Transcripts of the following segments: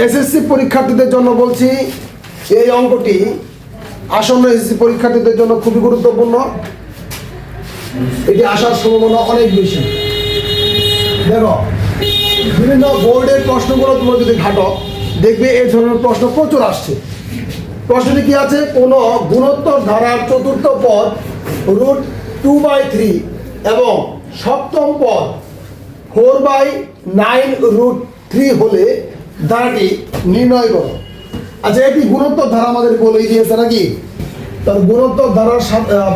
SSC পরীক্ষার্থীদের জন্য বলছি, এই অঙ্কটি আসন্ন এসএসসি পরীক্ষার্থীদের জন্য খুবই গুরুত্বপূর্ণ। এটি আসার সম্ভাবনা অনেক বেশি। দেখো, বিভিন্ন বোর্ডের প্রশ্নগুলো তোমরা যদি ঘাটো, দেখবে এই ধরনের প্রশ্ন প্রচুর আসছে। প্রশ্নটি কি আছে? কোনো গুণোত্তর ধারার চতুর্থ পদ রুট টু বাই থ্রি এবং সপ্তম পদ four by nine root three হলে ধারাটি নির্ণয় করো। আচ্ছা এটি গুণোত্তর ধারা আমাদের বলেই দিয়েছে নাকি? তার গুণোত্তর ধারার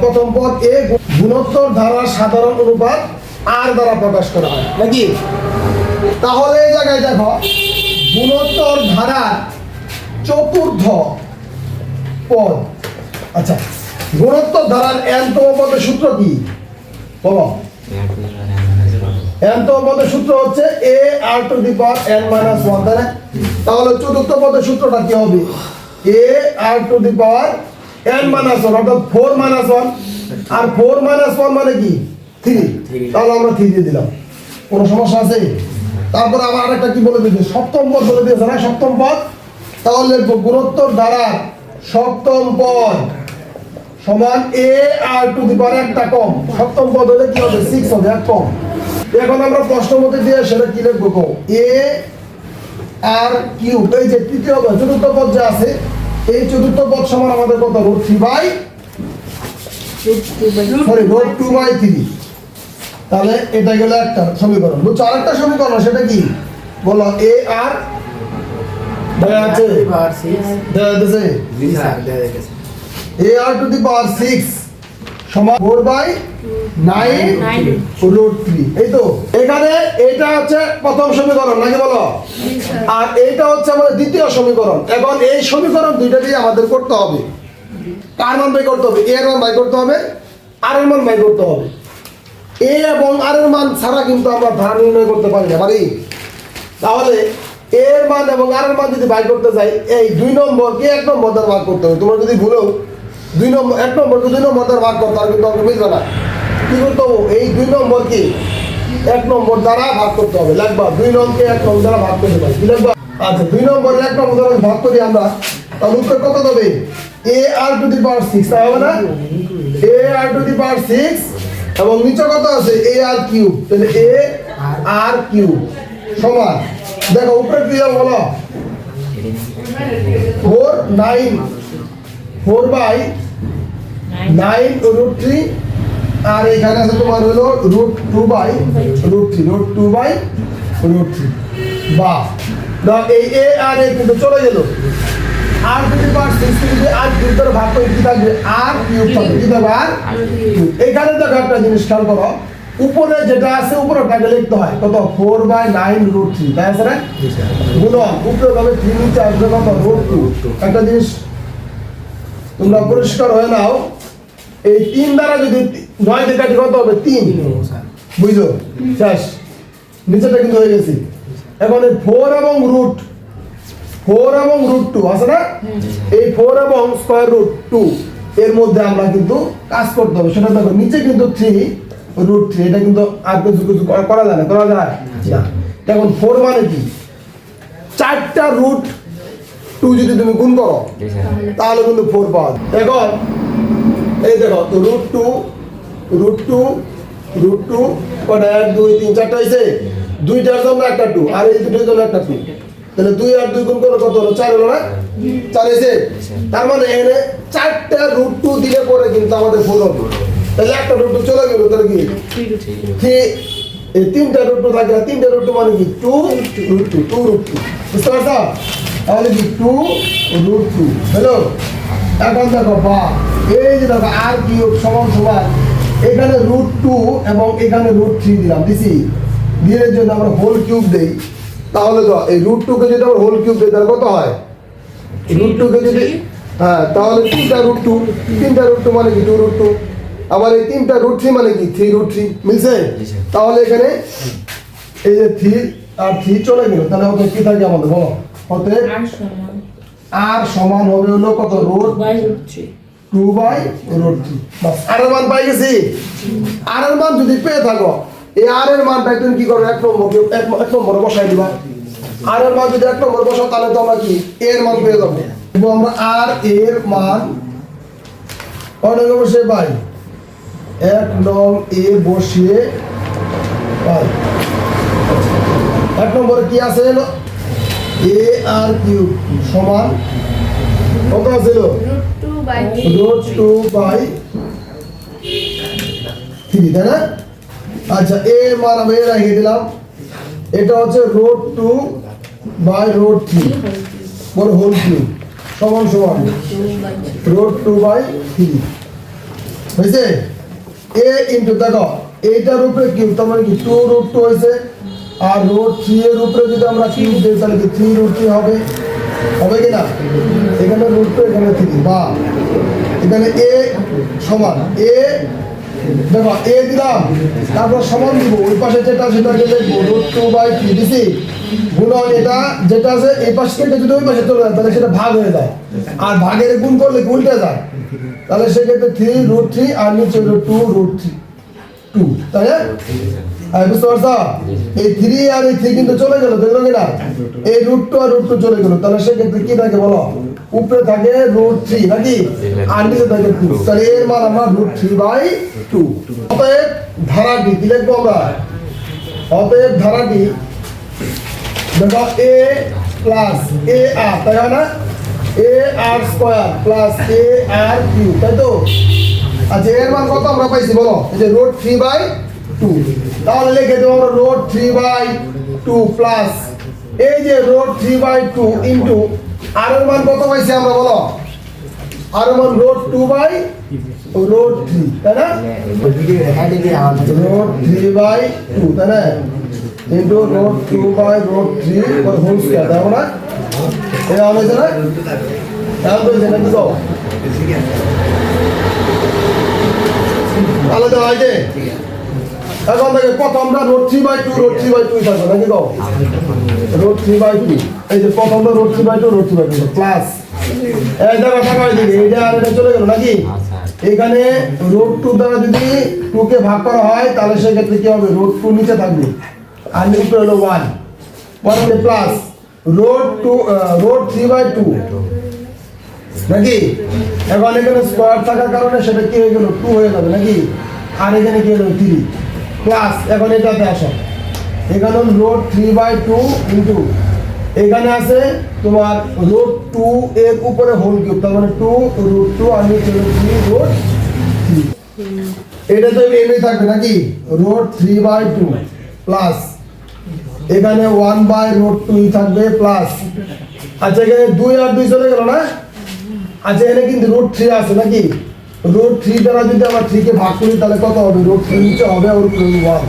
প্রথম পদ এ, গুণোত্তর ধারার সাধারণ অনুপাত আর দ্বারা প্রকাশ করা হয়। নাকি? তাহলে এই জায়গায় দেখো, গুণোত্তর ধারার চতুর্থ পদ। আচ্ছা গুণোত্তর ধারার এনতম পদের সূত্র কি? বলো। এনতম পদের সূত্র হচ্ছে a r to the power n minus one তাই না? তাহলে চতুর্থ পদের সূত্রটা কি হবে? A r to the power n minus one অর্থাৎ ফোর মাইনাস ওয়ান আর ফোর মাইনাস ওয়ান মানে কি? থ্রি তাহলে আমরা থ্রি দিয়ে দিলাম। কোনো সমস্যা আছে? তারপরে আবার আরেকটা কি বলে দিয়েছে? সপ্তম পদ বলে দিয়েছে না? সপ্তম পদ? তাহলে গুণোত্তর দ্বারা সপ্তম পদ সমান এ আর টু দি পাওয়ার একটা কম। সপ্তম পদ হলে কি হবে? সিক্স হবে এক কম। এখন আমরা প্রশ্ন মধ্যে দিয়ে সেটা কি লিখব কো? এ আর কিউ এই যে তৃতীয় পদ চতুর্থ পদ যে আছে এই চতুর্থ পদ সমান আমাদের কত? Root three by sorry root two by three তাহলে এটা গেল একটা সমীকরণ। বুঝছ? আরেকটা সমীকরণ সেটা কি? বলো এ আর দেখা যাচ্ছে a r to the power six সমান four by nine. Root three এই তো এখানে এটা হচ্ছে প্রথম সমীকরণ নাকি বলো? আর এইটা হচ্ছে আমাদের দ্বিতীয় সমীকরণ। এখন এই সমীকরণ দুইটা দিয়ে আমাদের করতে হবে। কার মান বাই করতে হবে? এর মান বাই করতে হবে আর এর মান বাই করতে হবে। এ এবং আর এর মান ছাড়া কিন্তু আমরা ধারা নির্ণয় করতে পারি না পারি? তাহলে এর মান এবং আর এর মান যদি বাই করতে যাই এই দুই নম্বরকে এক নম্বর দ্বারা ভাগ করতে হবে। তোমরা যদি ভুলেও দুই নম্বর, এক নম্বরকে দুই নম্বর দ্বারা ভাগ করতে তাহলে কিন্তু অঙ্ক মিলবে না। কি করতে হবে এই দুই নম্বরকে এক নম্বর দ্বারা ভাগ করতে হবে। লাগবা দুই নম্বরকে এক নম্বর দ্বারা ভাগ করতে পারি কি লাগবা আচ্ছা দুই নম্বর এক নম্বর দ্বারা ভাগ করি আমরা, তাহলে উত্তর কত দেবে? এ আর টু দি পাওয়ার সিক্স তাই হবে না? এ আর টু দি পাওয়ার সিক্স এবং নিচে কত আছে? এ আর কিউ তাহলে এ আর কিউ সমান। দেখো উপরে কি হবে বলো four nine four by nine root three আর এখানে আছে তোমার হলো root two by root three root two by root three বা এই এ আর এ কিন্তু চলে গেল। আর যদি যদি আর ধরে ভাগ করে কি থাকবে? আর কিউব থাকবে। কি থাকবে? আর এখানে দেখো একটা জিনিস খেয়াল করো। উপরে যেটা আছে, উপরে ওটাকে লিখতে হয়। কত? Four by nine root three তাই আছে না? গুণন। উপরে থ্রি নিচে আসবে কত রুট টু একটা জিনিস তোমরা পরিষ্কার হয়ে নাও। এই তিন দ্বারা যদি নয় দিয়ে কাটি কত হবে? তিন। বুঝলো? শেষ। নিচেটা কিন্তু হয়ে গেছে। এখন এই ফোর এবং রুট ফোর এবং রুট টু আছে না? এই ফোর এবং স্কোয়ার রুট টু এর মধ্যে আমরা কিন্তু কাজ করতে হবে। সেটা দেখো নিচে কিন্তু থ্রি রুট থ্রি এটা কিন্তু আর কিছু কিছু করা- যায় না করা যায় না। এখন ফোর মানে কি? চারটা রুট টু যদি তুমি গুণ করো তাহলে কিন্তু ফোর পাওয়া যায়। এখন এই দেখো root two root two root two কটা? এক, দুই, তিন, চারটা হয়েছে দুইটার জন্য একটা টু আর এই দুটোর জন্য একটা টু তাহলে দুই আর দুই গুণ করে কত হলো? চার হলো না? চার হয়েছে তার মানে এনে চারটা রুট টু দিলে পরে কিন্তু আমাদের ফোর হবে। তাহলে একটা রুট টু চলে গেল, তাহলে কি? এই তিনটা রুট টু থাকে না, তিনটা রুট টু মানে কি? Two root two two root two বুঝতে তাহলে কি? টু রুট টু হ্যালো এখন দেখো বা এই যে দেখো আর কি সমান সমান এখানে রুট টু এবং এখানে রুট থ্রি দিলাম দিছি। দিয়ে যদি আমরা হোল কিউব দেই তাহলে তো এই রুট টুকে যদি আমরা হোল কিউব দিই তাহলে কত হয়? রুট টুকে যদি হ্যাঁ তাহলে তিনটা রুট টু তিনটা রুট টু মানে কি? টু রুট টু আবার এই তিনটা রুট থ্রি মানে কি? থ্রি রুট থ্রি মিলছে? তাহলে এখানে এই যে থ্রি আর থ্রি চলে গেল। তাহলে হতে কি থাকে আমাদের? বলো। হতে আর সমান হবে হলো কত? Root two by three. বাস আর এর মান পাই গেছি? আর এর মান যদি পেয়ে থাকো এই আর এর মানটা তুমি কি করবে এক নম্বর এক নম্বরে বসাই দিবা। আর এর মান যদি এক নম্বর বসাও তাহলে তো আমরা কি? এ এর মান পেয়ে যাব। এবং আমরা আর এর মান অনেক বসে পাই? এক নং এ বসিয়ে পাই। এক নম্বরে কি আছে? এ আর কিউব সমান কত আছিল? Root 2 by root two by three আচ্ছা এ মান আমি রেখে দিলাম। এটা হচ্ছে root two by root three বড় হোল কিউব সমান সমান। রোড টু বাই থ্রি হয়েছে? এ ইন্টু দেখো, এইটার উপরে কিউব তার মানে কি? টু রুট টু হয়েছে। আর রোড থ্রি এর উপরে যদি আমরা কিউব দিই, তাহলে থ্রি রুট থ্রি হবে? হবে কি না? এখানে রুট টু এখানে থ্রি বা। এখানে এ সমান এ দেখো এ দিলাম, তারপর সমান দিব, ওই পাশে যেটা সেটাকে লিখব রুট টু বাই থ্রি দিছি গুণন এটা, যেটা আছে, এই পাশ থেকে যদি ওই পাশে চলে যায়, তাহলে সেটা ভাগ হয়ে যায়। আর ভাগের গুণ করলে উল্টে যায়? তাহলে সেক্ষেত্রে থ্রি রুট থ্রি আর নিচে হলো টু রুট থ্রি টু তাই না? আর বুঝতে পারছ এই থ্রি আর এই থ্রি কিন্তু চলে গেল, দেখল কিনা? এই রুট টু আর রুট টু চলে গেল। তাহলে সেক্ষেত্রে কি থাকে বলো? উপরে থাকে রুট থ্রি নাকি? আর নিচে থাকে টু তাহলে এর মান আমরা রুট থ্রি বাই টু অতএব ধারাটি কি লিখব আমরা? অতএব ধারাটি দেখো এ প্লাস এ আর তাই না? A r square plus a r cube তাই তো? আচ্ছা এর মান কত আমরা পাইছি বলো? এই যে রোড থ্রি বাই টু তাহলে লিখে দেবো আমরা root three by two plus এই যে root three by two into r এর মান কত পাইছি আমরা বলো? আর মান root two by root three তাই না? রোড থ্রি বাই টু তাই না? Into root two by root three whole square দেখো না? এটা হয়েছে না? তো হয়েছে নাকি তো আলাদা হয় যে এখন থেকে প্রথমটা root three by two root three by two থাকবে, নাকি তো রোড থ্রি বাই টু এই যে প্রথমটা root three by two root three by two plus এই দেখো টাকা দিকে এইটা আর এটা চলে গেল নাকি? এখানে রোড টু দ্বারা যদি টু কে ভাগ করা হয়, তাহলে সেক্ষেত্রে কি হবে? রোড টু নিচে থাকবে। আর নিচে হলো one one plus root two root three by two নাকি? এখন এখানে স্কোয়ার থাকার কারণে সেটা কি হয়ে গেল? টু হয়ে যাবে নাকি? আর এখানে কি হলো? থ্রি প্লাস এখন এটাতে আসো। এখানে root three by two into এখানে আছে তোমার রোড টু এর উপরে হোল কিউব তার মানে টু রুট টু আর থ্রি রোড থ্রি এটা তো এমনি থাকবে নাকি? Root three by two plus এখানে ওয়ান বাই রোড টু থাকবে প্লাস আচ্ছা এখানে দুই আর দুই চলে গেল না? আচ্ছা এখানে কিন্তু রুট থ্রি আছে নাকি? রুট থ্রি দ্বারা যদি আমরা থ্রিকে ভাগ করি, তাহলে কত হবে? রুট থ্রি নিচে হবে ওর ওয়ান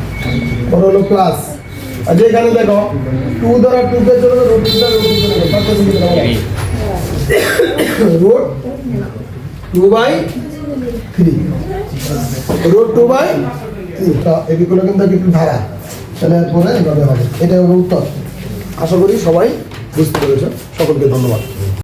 ওর হলো প্লাস আচ্ছা এখানে দেখো টু দ্বারা টু কে চলে রুট থ্রি দ্বারা রুট চলে গেল। Root two by three root two by three এগুলো কিন্তু একটু ধারা। তাহলে পরে এভাবে হবে। এটা হলো উত্তর। আশা করি সবাই বুঝতে পেরেছ। সকলকে ধন্যবাদ।